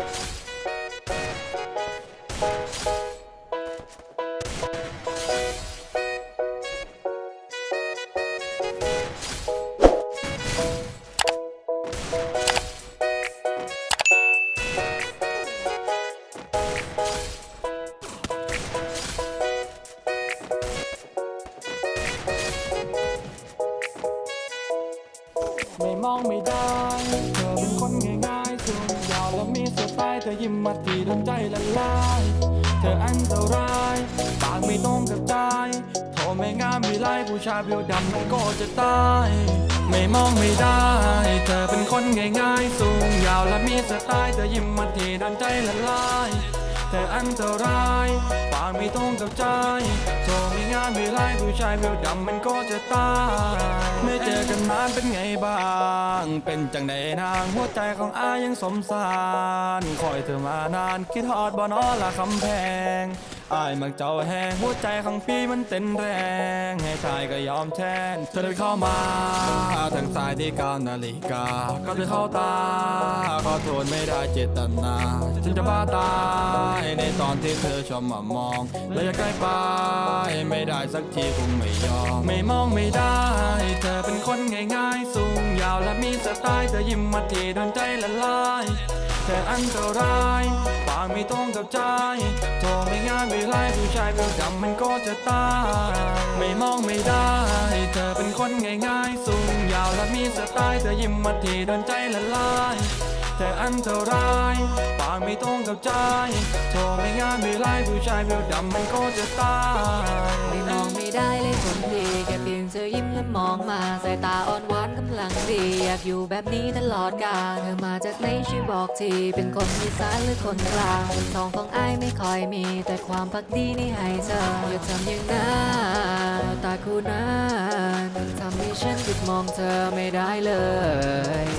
ไม่มองไม่ได้ เธอเป็นคนง่าย สายเธอยิ้มมาที่ดนใจละลาย เธออันตรายปากไม่ตรงกับใจโทรไม่งามไม่ไล่ผู้ชายเบียวดำมันก็จะตาย ไม่มองไม่ได้ เธอเป็นคนง่ายๆ สูงยาวและมีสไตล์เธอยิ้มมาที่ดนใจละลาย เธออันตรายปากไม่ตรงกับใจโทรไม่งานไม่ไล่ผู้ชายเบียวดำมันก็จะตายไม่เจอกันนานเป็นไงบ้าง เป็นจังใดนางหัวใจของอายังสมสารคอยเธอมานานคิดฮอดบ่นอละคำแพงอายมักเจ้าแหงหัวใจของพี่มันเต้นแรง ให้ชายก็ยอมแทนเธอเดินเข้ามาทางสายที่ก้านาฬิกาก็จะเข้าตา ขอโทษไม่ได้เจตนาฉันจะบ้าตายในตอนที่เธอชอบมามองแล้วจะใกล้ไปไม่ได้สักทีคงไม่ยอมไม่มองไม่ได้ เธอเป็นคนง่ายๆ สูงยาวและมีสไตล์เธอยิ้มมาทีโดนใจละลายเธออันตรายปากไม่ตรงกับใจโทรไม่ง่ายไม่ไล่ผู้ชายเพียวดำมันก็จะตายไม่มองไม่ได้ เธอเป็นคนง่ายๆ สูงยาวและมีสไตล์เธอยิ้มมาทีโดนใจละลาย ธออันตรายปากไม่ตรงกับใจโทรไม่งายไม่ไล่ผู้ชายเพียวดำมันก็จะตายไม่มองไม่ได้เลยคนดีแค่เพียงเธอยิ้มและมองมาสายตาอ่อนหวานกำลังดี อยากอยู่แบบนี้ตลอดกาลเธอมาจากไหนช่วยบอกที เป็นคนอีสานหรือคนกลางทองของอ้ายไม่ค่อยมี แต่ความพักดีนี่ให้เธออย่าทำอย่างนั้นตาคู่นั้นทำให้ฉันหยุดมองเธอไม่ได้เลย